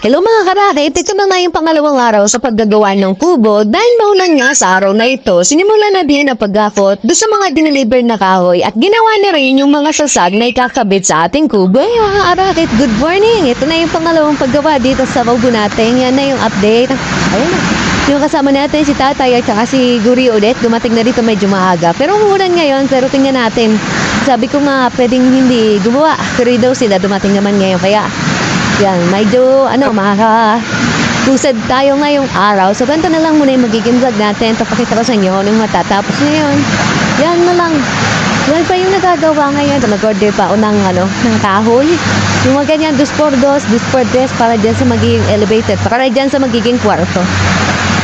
Hello mga karakit, ito na nga yung pangalawang araw sa paggagawa ng kubo dahil maulan nga sa araw na ito, sinimula na din ang pagkakot do sa mga dineliver na kahoy at ginawa na rin yung mga sasag na ikakabit sa ating kubo. Ay mga karakit, good morning! Ito na yung pangalawang paggawa dito sa kubo natin. Yan na yung update. Ayun na. Yung kasama natin si Tatay at saka si Guri ulit, dumating na dito medyo maaga. Pero umulan ngayon, pero tingnan natin. Sabi ko nga, pwedeng hindi gumawa. Pero daw sila dumating naman ngayon. Kaya yan, medyo ano, makaka pusad tayo ngayong araw. So, ganito na lang muna yung magiging vlog natin. Papakita ko sa inyo kung matatapos ngayon. Yan na lang. Yan pa yung nagagawa ngayon. Nag-order pa ako ng, ano, ng kahoy. Yung mga ganyan, dos por dos, dos por tres, para dyan sa magiging elevated. Para dyan sa magiging kwarto.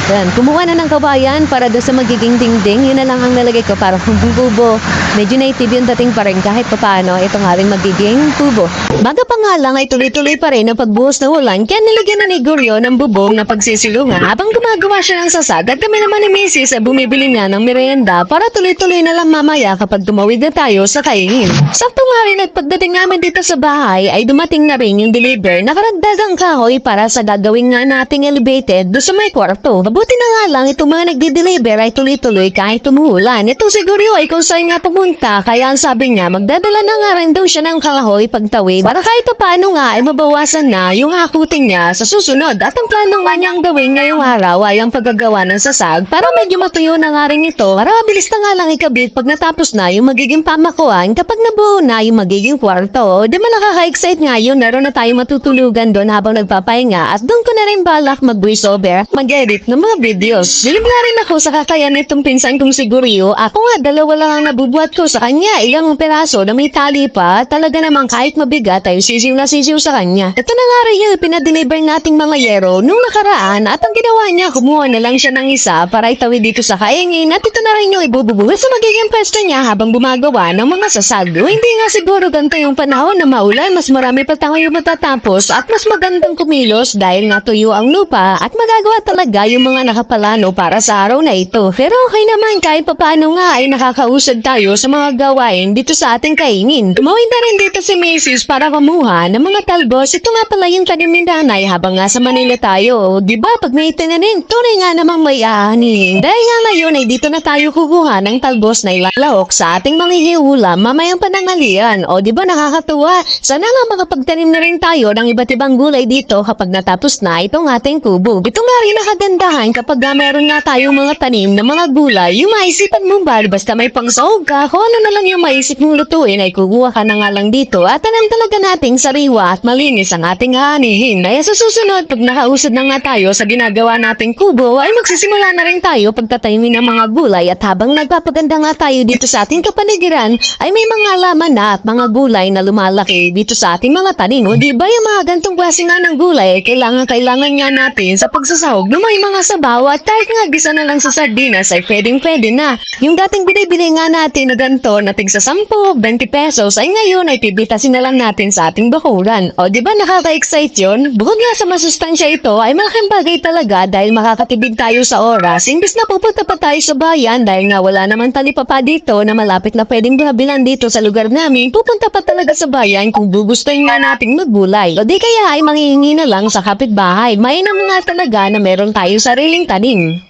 Yan, kumuha na ng kabayan para doon sa magiging dingding. Yun na lang ang nalagay ko para kung bubo. Medyo native yung dating pa rin kahit papaano ito nga rin magiging kubo. Baga pa nga lang ay tuloy-tuloy pa rin ang pagbuhos ng ulan kaya nilagyan na ni Guryo ng bubong na pagsisilungan habang gumagawa siya ng sasad at kami naman ni Mrs. ay bumibili nga ng merienda para tuloy-tuloy na lang mamaya kapag tumawid na tayo sa kaingin. Sakto nga rin at pagdating namin dito sa bahay ay dumating na rin yung deliver na karagdagang kahoy para sa gagawin nga nating elevated do sa may kwarto. Mabuti na nga lang itong mga nagdi-deliver ay tuloy-tuloy kahit tumuulan. Ito si Guryo ay kung saan nga pumunta kaya ang sabi niya magdadala na nga rin daw siya ng kahoy pagtawid para kahit pa paano nga ay mabawasan na yung hakuting niya sa susunod. At ang plano nga niyang gawin ngayong araw ay ang paggagawa ng sasag para medyo matuyo na nga rin ito para mabilis na nga lang ikabit pag natapos na yung magiging pamakuan kapag nabuo na yung magiging kwarto. Di ba nakaka-excite nga yun? Naroon na tayo matutulugan doon habang nagpapahinga at doon ko na rin balak mag-voiceover mag-edit ng mga videos. Bilib nga rin ako sa kakayan nitong pinsan kong si Guryo. Ako nga, dalawa lang ang nabubuhat ko sa kanya. Ilang peraso na may tali pa. Talaga naman kahit mabigat ay sisiw na sisiw sa kanya. Ito na nga rin yung pinadeliver nating mga yero nung nakaraan at ang ginawa niya, kumuha na lang siya ng isa para itawid dito sa kaingin at ito na rin yung ibububuhat sa magiging pwesto niya habang gumagawa ng mga sasado. Hindi nga siguro ganito yung panahon na maulan, mas marami pa tayo yung matatapos at mas magandang kumilos dahil nga tuyo ang lupa at magagawa talaga yung mga nakapalano para sa araw na ito. Pero okay naman kahit papaano nga ay nakakausad tayo sa mga gawain dito sa ating kaingin. Tumawid na rin dito si Macy's para kumuha ng mga talbos. Ito nga pala yung tanim ni nanay habang nga sa Manila tayo. Di ba pag may tinanim, tunay nga namang may aanin. Dahil nga ngayon ay dito na tayo kukuha ng talbos na ilalahok sa ating mga hiulam mamayang panangalian. O di ba nakakatuwa? Sana nga makapagtanim na rin tayo ng iba't ibang gulay dito kapag natapos na itong ating kubo. Ito nga rin nakagandahan kapag nga meron nga tayong mga tanim na mga gulay, yung maisipan mo ba basta may pangsahog ka, kung ano na lang yung maisip mong lutuin ay kukuha ka na nga lang dito at tanim talaga nating sariwa at malinis ang ating hanihin. Kaya sa susunod, pag nakausad na nga tayo sa ginagawa nating kubo, ay magsisimula na rin tayo pagtatayimin ng mga gulay at habang nagpapaganda nga tayo dito sa ating kapaligiran, ay may mga laman na at mga gulay na lumalaki dito sa ating mga tanim. O di ba yung mga gantong klase nga ng gulay, kailangan kailangan nga natin sa pagsasahog na may mga sabaw at kahit nga gisa na lang sa sardinas ay pwedeng pwede na. Yung dating binibili nga natin na ganito na tig sa 10, 20 pesos ay ngayon ay pibitasin na lang natin sa ating bakuran. O di ba nakaka-excite yun? Bukod nga sa masustansya ito ay malaking bagay talaga dahil makakatibig tayo sa oras. Imbis na pupunta pa tayo sa bayan dahil nga wala naman talipapa dito na malapit na pwedeng bilan dito sa lugar namin, pupunta pa talaga sa bayan kung gugustuhin nga nating maggulay. O di kaya ay manghihingi na lang sa kapitbahay. Mainam nga talaga na meron tayo sariling tanim.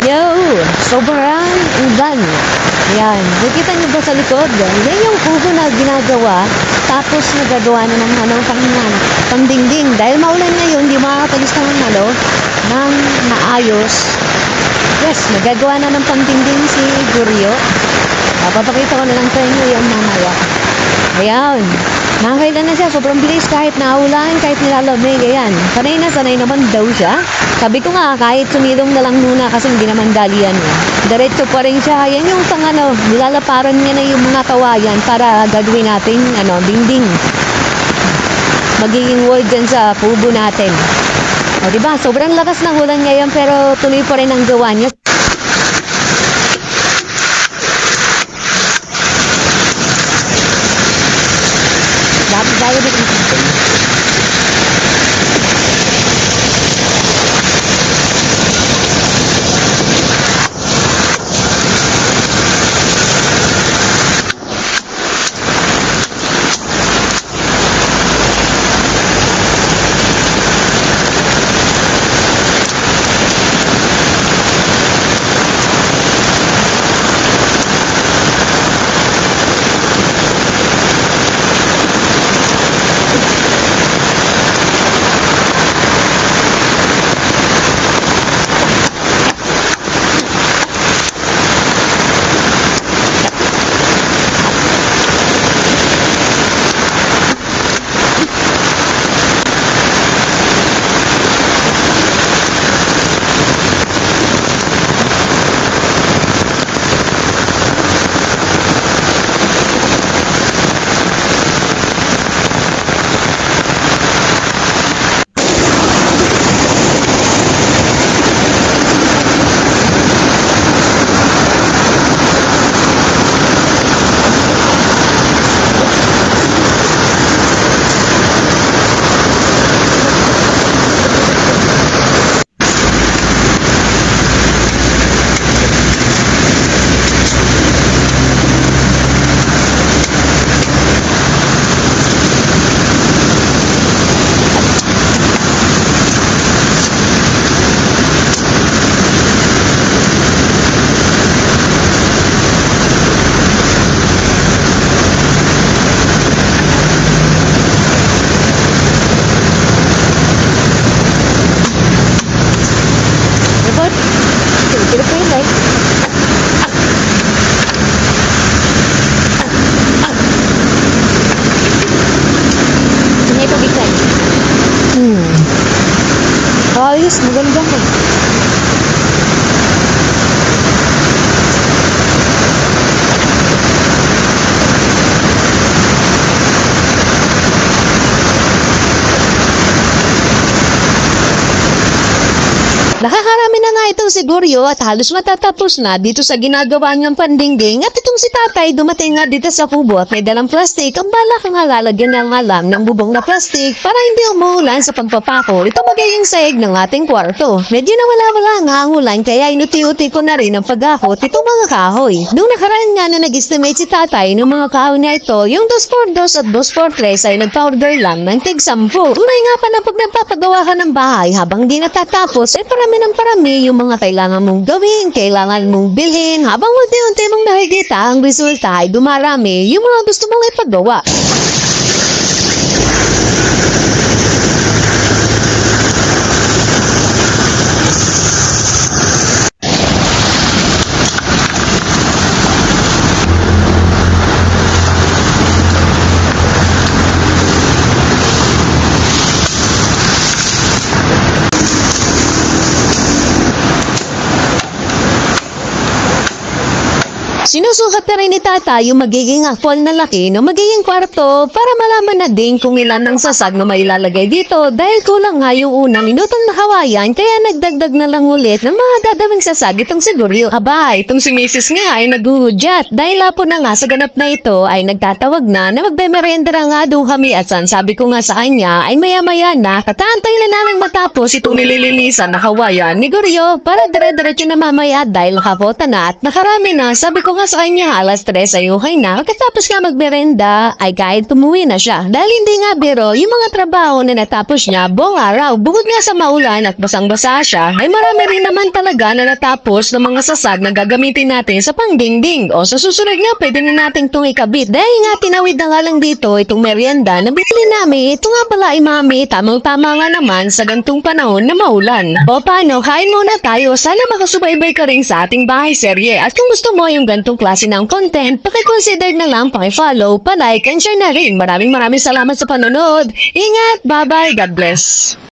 Yo! Sobrang ulan. Yan. Nakita niyo ba sa likod? Yan yung kubo na ginagawa. Tapos nagagawa na ng ano, pang, pang dingding. Dahil maulan ngayon, di makakatalis ng ano, ng maayos. Yes, nagagawa na ng pangdingding si Guryo. Ah, papakita ko na lang sa inyo yan mamaya. Ayan. Nakakailan na siya. Sobrang bilis kahit naulan, kahit nilalamig. Ayan. Sanay na sanay naman daw siya. Sabi ko nga, kahit sumilong na lang muna kasi hindi naman dalian niya. Diretso pa rin siya. Yan yung pang ano, nilalaparan niya na yung mga kawayan para gagawin natin, ano, dingding. Magiging wall dyan sa pubo natin. O, diba? Sobrang lakas ng ulan ngayon pero tuloy pa rin ang gawa niya. Itong siguryo at halos matatapos na dito sa ginagawa ng pandingding at itong si tatay dumating nga dito sa kubo at may dalang plastic ang balak ang halalagyan ng alam ng bubong na plastic para hindi umuulan sa pagpapako. Ito magiging saig ng ating kwarto. Medyo nawala-wala nga ang ulan kaya inuti-uti ko na rin ang pag-akot itong mga kahoy. Nung nakaraan nga na nag-estimate si tatay ng mga kahoy na ito, yung 2 2 at 2 3 ay nagpa-order lang ng tig 10. Tunay nga pa na pag ng bahay habang di natatapos, ay parami ng parami yung mga kailangan mong gawin, kailangan mong bilhin. Habang unti-unti mong nakikita ang resulta ay dumarami yung mga gusto mong ipagawa. Sinusukat na rin ni tata yung magiging actual na laki ng magiging kwarto para malaman na din kung ilan ang sasag na may ilalagay dito dahil kulang nga yung unang inutang na kawayan kaya nagdagdag na lang ulit ng mga dadawing sasag itong siguryo. Aba, itong si Mrs. nga ay naguhudyat dahil lapo na nga sa ganap na ito ay nagtatawag na na magbemerenda na nga doon kami at san sabi ko nga sa kanya ay maya-maya na kataantay na namin matapos itong nililinisan na kawayan ni Goryo para dire-diretso na mamaya dahil nakapota na at nakarami na sabi ko nga sa kanya alas 3 ay okay na. Pagkatapos nga magmerenda ay kahit tumuwi na siya. Dahil hindi nga biro yung mga trabaho na natapos niya buong araw bukod nga sa maulan at basang-basa siya ay marami rin naman talaga na natapos ng mga sasag na gagamitin natin sa pangdingding. O sa susunod nga pwede na natin itong ikabit. Dahil nga tinawid na nga lang dito itong merienda na binili namin. Ito nga pala ay mami tamang-tama nga naman sa gantong panahon na maulan. O paano? Kain muna tayo. Sana makasubaybay ka rin sa ating bahay serye. At kung gusto mo yung gantong klase ng content pakiconsider na lang pakifollow palike and share na rin. Maraming maraming salamat sa panonood. Ingat! Bye bye God bless